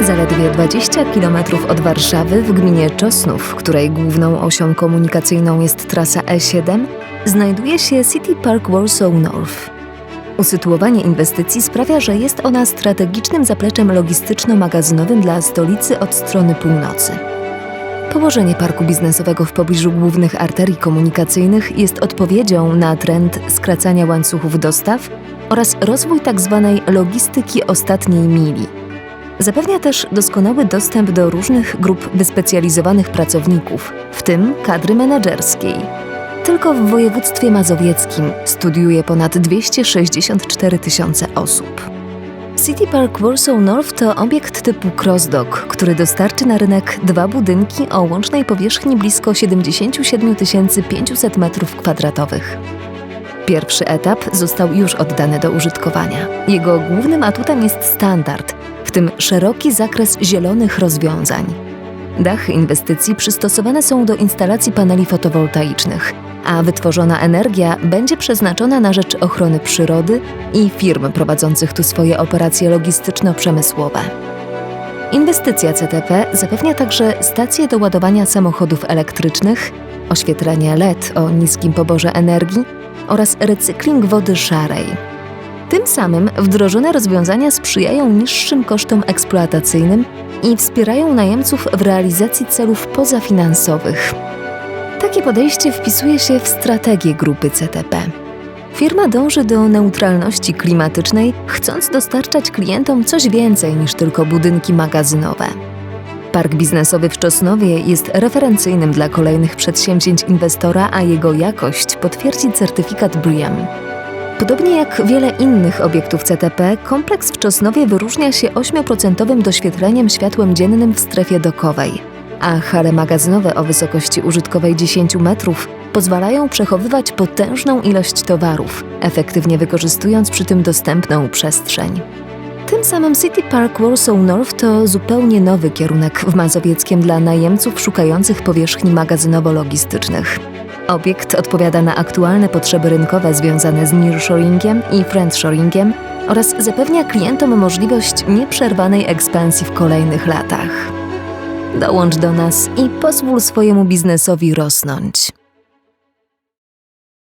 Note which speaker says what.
Speaker 1: Zaledwie 20 km od Warszawy w gminie Czosnów, której główną osią komunikacyjną jest trasa E7, znajduje się City Park Warsaw North. Usytuowanie inwestycji sprawia, że jest ona strategicznym zapleczem logistyczno-magazynowym dla stolicy od strony północy. Położenie parku biznesowego w pobliżu głównych arterii komunikacyjnych jest odpowiedzią na trend skracania łańcuchów dostaw oraz rozwój tzw. logistyki ostatniej mili. Zapewnia też doskonały dostęp do różnych grup wyspecjalizowanych pracowników, w tym kadry menedżerskiej. Tylko w województwie mazowieckim studiuje ponad 264 tysiące osób. City Park Warsaw North to obiekt typu cross-dock, który dostarczy na rynek dwa budynki o łącznej powierzchni blisko 77 500 m2. Pierwszy etap został już oddany do użytkowania. Jego głównym atutem jest standard, w tym szeroki zakres zielonych rozwiązań. Dachy inwestycji przystosowane są do instalacji paneli fotowoltaicznych, a wytworzona energia będzie przeznaczona na rzecz ochrony przyrody i firm prowadzących tu swoje operacje logistyczno-przemysłowe. Inwestycja CTP zapewnia także stacje do ładowania samochodów elektrycznych, oświetlenie LED o niskim poborze energii oraz recykling wody szarej. Tym samym wdrożone rozwiązania sprzyjają niższym kosztom eksploatacyjnym i wspierają najemców w realizacji celów pozafinansowych. Takie podejście wpisuje się w strategię grupy CTP. Firma dąży do neutralności klimatycznej, chcąc dostarczać klientom coś więcej niż tylko budynki magazynowe. Park biznesowy w Czosnowie jest referencyjnym dla kolejnych przedsięwzięć inwestora, a jego jakość potwierdzi certyfikat BREEAM. Podobnie jak wiele innych obiektów CTP, kompleks w Czosnowie wyróżnia się 8% doświetleniem światłem dziennym w strefie dokowej, a hale magazynowe o wysokości użytkowej 10 metrów pozwalają przechowywać potężną ilość towarów, efektywnie wykorzystując przy tym dostępną przestrzeń. Tym samym City Park Warsaw North to zupełnie nowy kierunek w Mazowieckiem dla najemców szukających powierzchni magazynowo-logistycznych. Obiekt odpowiada na aktualne potrzeby rynkowe związane z nearshoringiem i friendshoringiem oraz zapewnia klientom możliwość nieprzerwanej ekspansji w kolejnych latach. Dołącz do nas i pozwól swojemu biznesowi rosnąć.